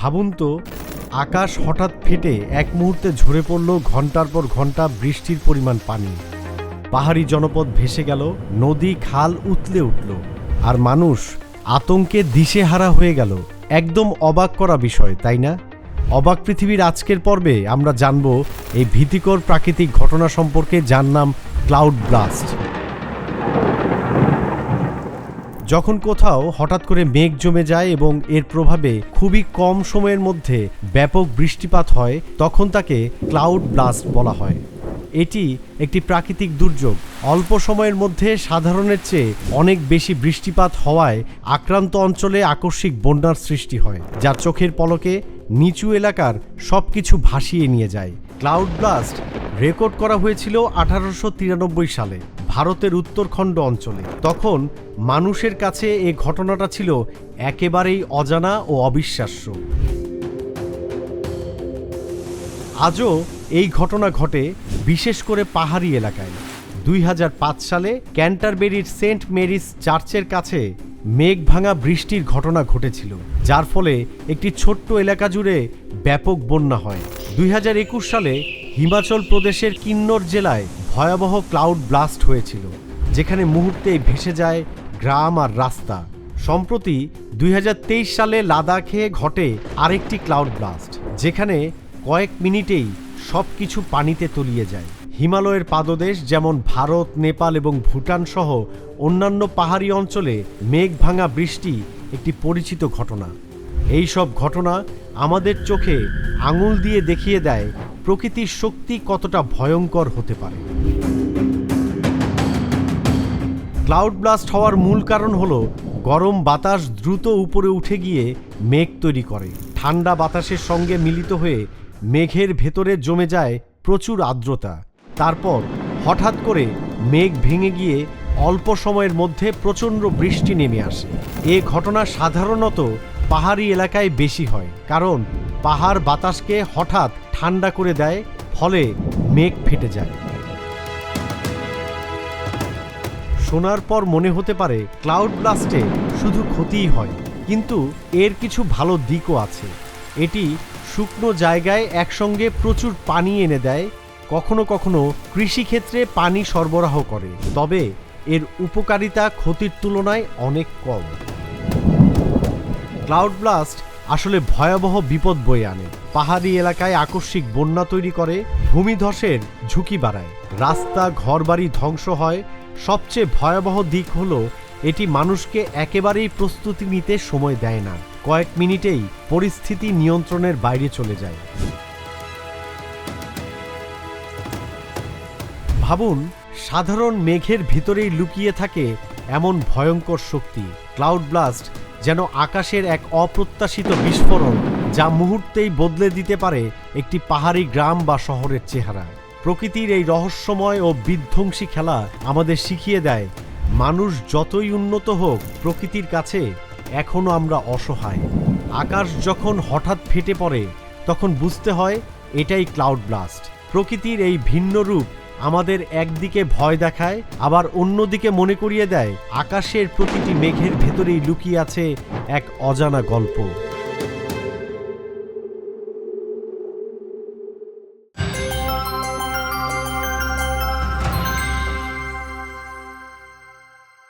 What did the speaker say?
ভাবুন তো, আকাশ হঠাৎ ফেটে এক মুহূর্তে ঝরে পড়ল ঘণ্টার পর ঘণ্টা বৃষ্টির পরিমাণ পানি। পাহাড়ি জনপদ ভেসে গেল, নদী খাল উতলে উঠল, আর মানুষ আতঙ্কে দিশেহারা হয়ে গেল। একদম অবাক করা বিষয়, তাই না? অবাক পৃথিবীর আজকের পর্বে আমরা জানব এই ভীতিকর প্রাকৃতিক ঘটনা সম্পর্কে। যার নাম ক্লাউড ব্লাস্ট। যখন কোথাও হঠাৎ করে মেঘ জমে যায় এবং এর প্রভাবে খুবই কম সময়ের মধ্যে ব্যাপক বৃষ্টিপাত হয়, তখন তাকে ক্লাউড ব্লাস্ট বলা হয়। এটি একটি প্রাকৃতিক দুর্যোগ। অল্প সময়ের মধ্যে সাধারণের চেয়ে অনেক বেশি বৃষ্টিপাত হওয়ায় আক্রান্ত অঞ্চলে আকস্মিক বন্যার সৃষ্টি হয়, যা চোখের পলকে নিচু এলাকার সব কিছু ভাসিয়ে নিয়ে যায়। ক্লাউড ব্লাস্ট রেকর্ড করা হয়েছিল আঠারোশো তিরানব্বই সালে। ভারতের উত্তরখণ্ড অঞ্চলে। তখন মানুষের কাছে এ ঘটনাটা ছিল একেবারেই অজানা ও অবিশ্বাস্য। আজও এই ঘটনা ঘটে বিশেষ করে পাহাড়ি এলাকায়। দুই হাজার পাঁচ সালে ক্যান্টারবেরির সেন্ট মেরিস চার্চের কাছে মেঘ ভাঙা বৃষ্টির ঘটনা ঘটেছিল, যার ফলে একটি ছোট্ট এলাকা জুড়ে ব্যাপক বন্যা হয়। দুই হাজার একুশ সালে হিমাচল প্রদেশের কিন্নর জেলায় ভয়াবহ ক্লাউড ব্লাস্ট হয়েছিল, যেখানে মুহূর্তেই ভেসে যায় গ্রাম আর রাস্তা। সম্প্রতি দুই হাজার তেইশ সালে লাদাখে ঘটে আরেকটি ক্লাউড ব্লাস্ট, যেখানে কয়েক মিনিটেই সব কিছু পানিতে তলিয়ে যায়। হিমালয়ের পাদদেশ যেমন ভারত, নেপাল এবং ভুটান সহ অন্যান্য পাহাড়ি অঞ্চলে মেঘ ভাঙা বৃষ্টি একটি পরিচিত ঘটনা। এই সব ঘটনা আমাদের চোখে আঙুল দিয়ে দেখিয়ে দেয় প্রকৃতির শক্তি কতটা ভয়ঙ্কর হতে পারে। ক্লাউড ব্লাস্ট হওয়ার মূল কারণ হলো গরম বাতাস দ্রুত উপরে উঠে গিয়ে মেঘ তৈরি করে। ঠান্ডা বাতাসের সঙ্গে মিলিত হয়ে মেঘের ভেতরে জমে যায় প্রচুর আর্দ্রতা। তারপর হঠাৎ করে মেঘ ভেঙে গিয়ে অল্প সময়ের মধ্যে প্রচণ্ড বৃষ্টি নেমে আসে। এ ঘটনা সাধারণত পাহাড়ি এলাকায় বেশি হয়, কারণ পাহাড় বাতাসকে হঠাৎ ঠান্ডা করে দেয়, ফলে মেঘ ফেটে যায়। শোনার পর মনে হতে পারে ক্লাউড ব্লাস্টে শুধু ক্ষতিই হয়। কিন্তু এর কিছু ভালো দিকও আছে। এটি শুকনো জায়গায় একসঙ্গে প্রচুর পানি এনে দেয়, কখনো কখনো কৃষিক্ষেত্রে পানি সরবরাহ করে। তবে এর উপকারিতা ক্ষতির তুলনায় অনেক কম। ক্লাউড ব্লাস্ট আসলে ভয়াবহ বিপদ বয়ে আনে। পাহাড়ি এলাকায় আকস্মিক বন্যা তৈরি করে, ভূমিধসের ঝুঁকি বাড়ায়। রাস্তা, ঘরবাড়ি ধ্বংস হয় সবচেয়ে ভয়াবহ দিক হলো, এটি মানুষকে একেবারেই প্রস্তুতি নিতে সময় দেয় না। কয়েক মিনিটেই পরিস্থিতি নিয়ন্ত্রণের বাইরে চলে যায়। ভাবুন, সাধারণ মেঘের ভিতরেই লুকিয়ে থাকে এমন ভয়ঙ্কর শক্তি। ক্লাউড ব্লাস্ট যেন আকাশের এক অপ্রত্যাশিত বিস্ফোরণ, যা মুহূর্তেই বদলে দিতে পারে একটি পাহাড়ি গ্রাম বা শহরের চেহারা। প্রকৃতির এই রহস্যময় ও বিধ্বংসী খেলা আমাদের শিখিয়ে দেয়, মানুষ যতই উন্নত হোক, প্রকৃতির কাছে এখনও আমরা অসহায়। আকাশ যখন হঠাৎ ফেটে পড়ে, তখন বুঝতে হয় এটাই ক্লাউড ব্লাস্ট প্রকৃতির এই ভিন্ন রূপ আমাদের একদিকে ভয় দেখায়, আবার অন্যদিকে মনে করিয়ে দেয়, আকাশের প্রতিটি মেঘের ভেতরেই লুকিয়ে আছে এক অজানা গল্প।